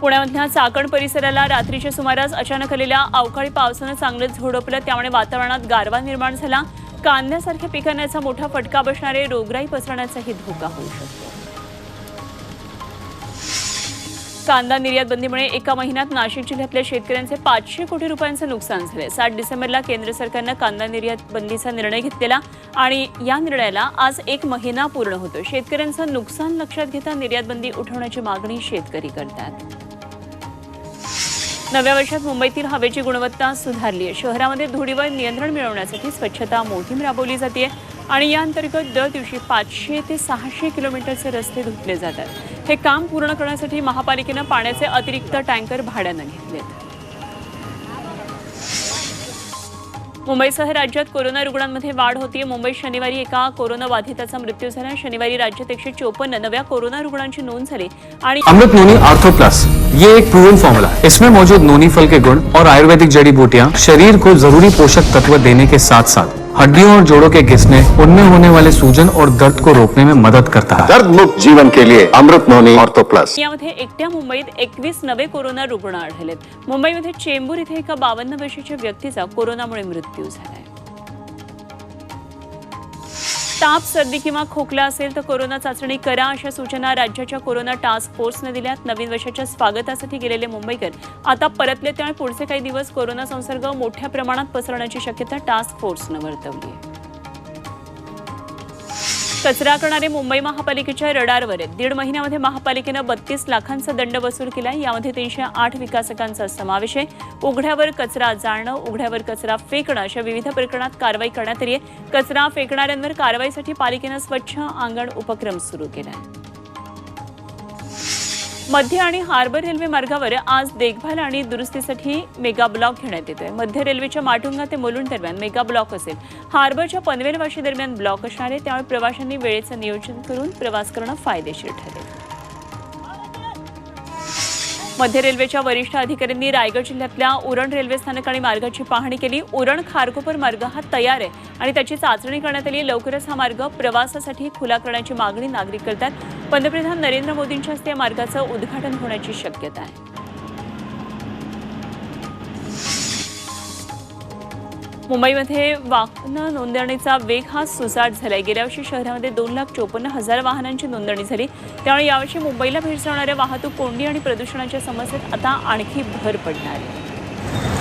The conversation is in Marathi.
पुण्यामधल्या चाकण परिसराला रात्रीच्या सुमारास अचानक आलेल्या अवकाळी पावसानं चांगलंच झोडपलं त्यामुळे वातावरणात गारवा निर्माण झाला. कांद्यासारख्या पिकांना याचा मोठा फटका बसणारे रोगराई पसरण्याचाही धोका होऊ शकतो. कांदा निर्यात बंदीमुळे एका महिन्यात नाशिक जिल्ह्यातल्या शेतकऱ्यांचे पाचशे कोटी रुपयांचं नुकसान झाले. सात डिसेंबरला केंद्र सरकारनं कांदा निर्यात बंदीचा निर्णय घेतलेला आणि या निर्णयाला आज एक महिना पूर्ण होतो शेतकऱ्यांचं नुकसान लक्षात घेता निर्यात बंदी उठवण्याची मागणी शेतकरी करतात. नव्या वर्षात मुंबईतील हवेची गुणवत्ता सुधारली आहे. शहरामध्ये धुळीवर नियंत्रण मिळवण्यासाठी स्वच्छता मोहीम राबवली जाते आणि या अंतर्गत दर दिवशी पाचशे ते सहाशे किलोमीटरचे रस्ते धुतले जातात. हे काम पूर्ण करण्यासाठी महापालिकेनं पाण्याचे अतिरिक्त टँकर भाड्यानं घेतलेत. मुंबईसह राज्यात कोरोना रुग्णांमध्ये वाढ होतीये. मुंबईत शनिवारी एका कोरोनाबाधिताचा मृत्यू झाला. शनिवारी राज्यात एकशे चोपन्न नव्या कोरोना रुग्णांची नोंद झाली. आणि अमृत नोनी आर्थो प्लस ये एक प्रूवन फॉर्मूला इसमें मौजूद नोनी फल के गुण और आयुर्वेदिक जड़ी बूटियाँ शरीर को जरूरी पोषक तत्व देने के साथ साथ हड्डियों और जोड़ों के घिसने उनमें होने वाले सूजन और दर्द को रोकने में मदद करता है। दर्द मुक्त जीवन के लिए अमृत नोनी ऑर्थो प्लस। यामध्ये एकट्या मुंबईत एकवीस नवे कोरोना रुग्ण आढळलेत. मुंबईमध्ये चेंबूर इथे एका बावन्न वर्षाच्या व्यक्तीचा कोरोनामुळे मृत्यू झालाय. ताप सर्दी किंवा खोकला असेल तर कोरोना चाचणी करा अशा सूचना राज्याच्या कोरोना टास्क फोर्सने दिल्यात. नवीन वर्षाच्या स्वागतासाठी गेलेले मुंबईकर आता परतले त्यामुळे पुढचे काही दिवस कोरोना संसर्ग मोठ्या प्रमाणात पसरण्याची शक्यता टास्क फोर्सनं वर्तवली आहे. कचरा करणारे मुंबई महापालिकेच्या रडारवर आहेत. दीड महिन्यामध्ये महापालिकेनं बत्तीस लाखांचा दंड वसूल केला यामध्ये तीनशे आठ विकासकांचा समावेश आहे. उघड्यावर कचरा जाळणं उघड्यावर कचरा फेकणं अशा विविध प्रकरणात कारवाई करण्यात आली आहे. कचरा फेकणाऱ्यांवर कारवाईसाठी पालिकेनं स्वच्छ अंगण उपक्रम सुरू केला आहे मध्य आणि हार्बर रेल्वे मार्गावर आज देखभाल आणि दुरुस्तीसाठी मेगा ब्लॉक घेण्यात येतोय. मध्य रेल्वेच्या माटुंगा ते मुलुंड दरम्यान मेगा ब्लॉक असेल. हार्बरच्या पनवेलवाशी दरम्यान ब्लॉक असणार आहे. त्यामुळे प्रवाशांनी वेळेचं नियोजन करून प्रवास करणं फायदेशीर ठरेल. मध्य रेल्वेच्या वरिष्ठ अधिकाऱ्यांनी रायगड जिल्ह्यातल्या उरण रेल्वे स्थानक आणि मार्गाची पाहणी केली. उरण खारकोपर मार्ग हा तयार आहे आणि त्याची चाचणी करण्यात आली. लवकरच हा मार्ग प्रवासासाठी खुला करण्याची मागणी नागरिक करतात. पंतप्रधान नरेंद्र मोदींच्या हस्ते या मार्गाचं उद्घाटन होण्याची शक्यता आहे. मुंबईमध्ये वाहन नोंदणीचा वेग हा सुसाट झालाय. गेल्या वर्षी शहरामध्ये दोन लाख चोपन्न हजार वाहनांची नोंदणी झाली. त्यामुळे यावर्षी मुंबईला भेडसावणाऱ्या वाहतूक कोंडी आणि प्रदूषणाच्या समस्येत आता आणखी भर पडणार आहे.